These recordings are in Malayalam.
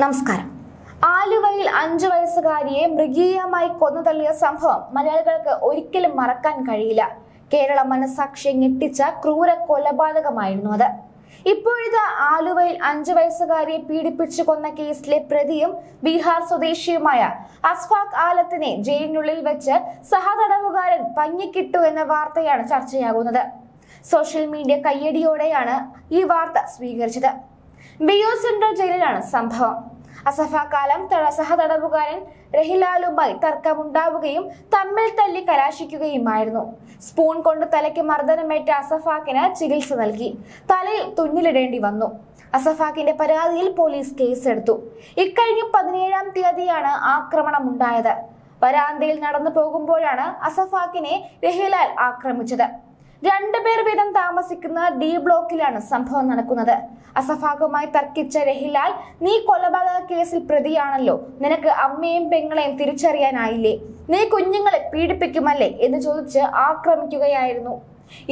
നമസ്കാരം. ആലുവയിൽ അഞ്ചു വയസ്സുകാരിയെ മൃഗീയമായി കൊന്നു തള്ളിയ സംഭവം മലയാളികൾക്ക് ഒരിക്കലും മറക്കാൻ കഴിയില്ല. കേരള മനസാക്ഷിയെ ഞെട്ടിച്ച ക്രൂര കൊലപാതകമായിരുന്നു അത്. ഇപ്പോഴത്തെ ആലുവയിൽ അഞ്ചു വയസ്സുകാരിയെ പീഡിപ്പിച്ചു കൊന്ന കേസിലെ പ്രതിയും ബീഹാർ സ്വദേശിയുമായ അസ്ഫാഖ് ആലത്തിനെ ജയിലിനുള്ളിൽ വെച്ച് സഹതടവുകാരൻ പഞ്ഞിക്കിട്ടു എന്ന വാർത്തയാണ് ചർച്ചയാകുന്നത്. സോഷ്യൽ മീഡിയ കയ്യടിയോടെയാണ് ഈ വാർത്ത സ്വീകരിച്ചത്. ബിയോ സെൻട്രൽ ജയിലിലാണ് സംഭവം. അസഫാകാലം തട സഹതടവുകാരൻ റഹിലാലുമായി തർക്കമുണ്ടാവുകയും തമ്മിൽ തല്ലി കലാശിക്കുകയുമായിരുന്നു. സ്പൂൺ കൊണ്ട് തലയ്ക്ക് മർദ്ദനമേറ്റ അസഫാക്കിന് ചികിത്സ നൽകി. തലയിൽ തുന്നിലിടേണ്ടി വന്നു. അസഫാക്കിന്റെ പരാതിയിൽ പോലീസ് കേസെടുത്തു. ഇക്കഴിഞ്ഞ പതിനേഴാം തീയതിയാണ് ആക്രമണം ഉണ്ടായത് വരാന്തയിൽ നടന്നു പോകുമ്പോഴാണ് അസഫാക്കിനെ രഹിലാൽ ആക്രമിച്ചത്. രണ്ടുപേർ വീതം താമസിക്കുന്ന ഡി ബ്ലോക്കിലാണ് സംഭവം നടക്കുന്നത്. അസഫാഖുമായി തർക്കിച്ച രഹിലാൽ നീ കൊലപാതക കേസിൽ പ്രതിയാണല്ലോ. നിനക്ക് അമ്മയും പെങ്ങളെയും തിരിച്ചറിയാനായില്ലേ? നീ കുഞ്ഞുങ്ങളെ പീഡിപ്പിക്കുമല്ലേ? എന്ന് ചോദിച്ച് ആക്രമിക്കുകയായിരുന്നു.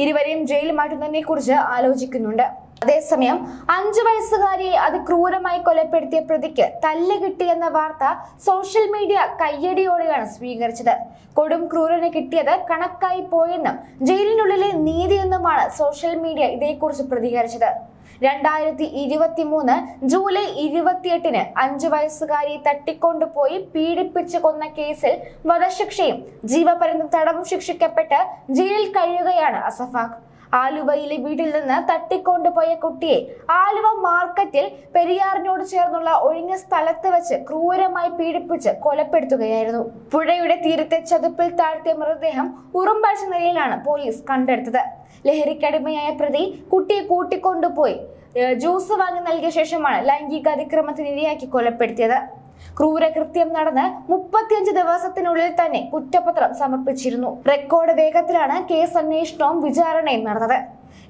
ഇരുവരെയും ജയിൽ മാറ്റുന്നതിനെ കുറിച്ച് ആലോചിക്കുന്നുണ്ട്. അതേസമയം അഞ്ചു വയസ്സുകാരിയെ അതിക്രൂരമായി കൊലപ്പെടുത്തിയ പ്രതിക്ക് തല്ല് കിട്ടിയെന്ന വാർത്ത സോഷ്യൽ മീഡിയ കയ്യടിയോടെയാണ് സ്വീകരിച്ചത്. കൊടും ക്രൂരന് കിട്ടിയത് കണക്കായി പോയെന്നും ജയിലിനുള്ളിലെ നീതിയെന്നുമാണ് സോഷ്യൽ മീഡിയ ഇതേക്കുറിച്ച് പ്രതികരിച്ചത്. രണ്ടായിരത്തി ഇരുപത്തി മൂന്ന് ജൂലൈ ഇരുപത്തിയെട്ടിന് അഞ്ചു വയസ്സുകാരി തട്ടിക്കൊണ്ടുപോയി പീഡിപ്പിച്ചു കൊന്ന കേസിൽ വധശിക്ഷയും ജീവപര്യന്തം തടവും ശിക്ഷിക്കപ്പെട്ട് ജയിലിൽ കഴിയുകയാണ് അസഫാഖ്. ആലുവയിലെ വീട്ടിൽ നിന്ന് തട്ടിക്കൊണ്ടുപോയ കുട്ടിയെ ആലുവ മാർക്കറ്റിൽ പെരിയാറിനോട് ചേർന്നുള്ള ഒഴിഞ്ഞ സ്ഥലത്ത് വെച്ച് ക്രൂരമായി പീഡിപ്പിച്ച് കൊലപ്പെടുത്തുകയായിരുന്നു. പുഴയുടെ തീരത്തെ ചതുപ്പിൽ താഴ്ത്തിയ മൃതദേഹം ഉറുമ്പഴിച്ച നിലയിലാണ് പോലീസ് കണ്ടെടുത്തത്. ലഹരിക്കടിമയായ പ്രതി കുട്ടിയെ കൂട്ടിക്കൊണ്ടുപോയി. ജ്യൂസ് വാങ്ങി നൽകിയ ശേഷമാണ് ലൈംഗിക അതിക്രമത്തിന് ഇരയാക്കി കൊലപ്പെടുത്തിയത്. ക്രൂരകൃത്യം നടന്ന് മുപ്പത്തിയഞ്ച് ദിവസത്തിനുള്ളിൽ തന്നെ കുറ്റപത്രം സമർപ്പിച്ചിരുന്നു. റെക്കോർഡ് വേഗത്തിലാണ് കേസ് അന്വേഷണവും വിചാരണയും നടന്നത്.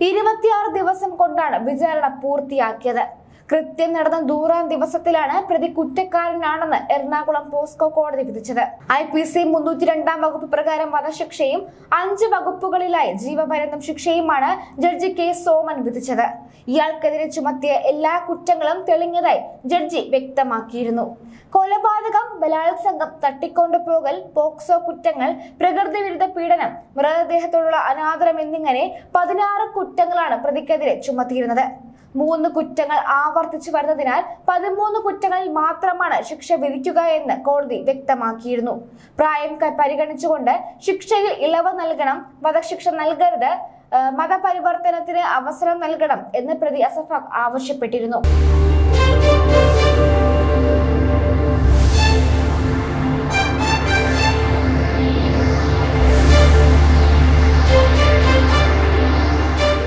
ഇരുപത്തിയാറ് ദിവസം കൊണ്ടാണ് വിചാരണ പൂർത്തിയാക്കിയത്. കൃത്യം നടന്ന നൂറാം ദിവസത്തിലാണ് പ്രതി കുറ്റക്കാരനാണെന്ന് എറണാകുളം പോസ്കോ കോടതി വിധിച്ചത്. ഐ പി സി മുന്നൂറ്റി രണ്ടാം വകുപ്പ് പ്രകാരം വധശിക്ഷയും അഞ്ച് വകുപ്പുകളിലായി ജീവപര്യന്തം ശിക്ഷയുമാണ് ജഡ്ജി കെ സോമൻ വിധിച്ചത്. ഇയാൾക്കെതിരെ ചുമത്തിയ എല്ലാ കുറ്റങ്ങളും തെളിഞ്ഞതായി ജഡ്ജി വ്യക്തമാക്കിയിരുന്നു. കൊലപാതകം ബലാത്സംഗം തട്ടിക്കൊണ്ടുപോകൽ പോക്സോ കുറ്റങ്ങൾ പ്രകൃതി വിരുദ്ധ പീഡനം മൃതദേഹത്തോടുള്ള അനാദരം എന്നിങ്ങനെ പതിനാറ് കുറ്റങ്ങളാണ് പ്രതിക്കെതിരെ ചുമത്തിയിരുന്നത്. മൂന്ന് കുറ്റങ്ങൾ ആവർത്തിച്ചു വരുന്നതിനാൽ പതിമൂന്ന് കുറ്റങ്ങളിൽ മാത്രമാണ് ശിക്ഷ വിധിക്കുക എന്ന് കോടതി വ്യക്തമാക്കിയിരുന്നു. പ്രായം പരിഗണിച്ചുകൊണ്ട് ശിക്ഷയിൽ ഇളവ് നൽകണം വധശിക്ഷ നൽകരുത് മതപരിവർത്തനത്തിന് അവസരം നൽകണം എന്ന് പ്രതി അസഫാഖ് ആവശ്യപ്പെട്ടിരുന്നു.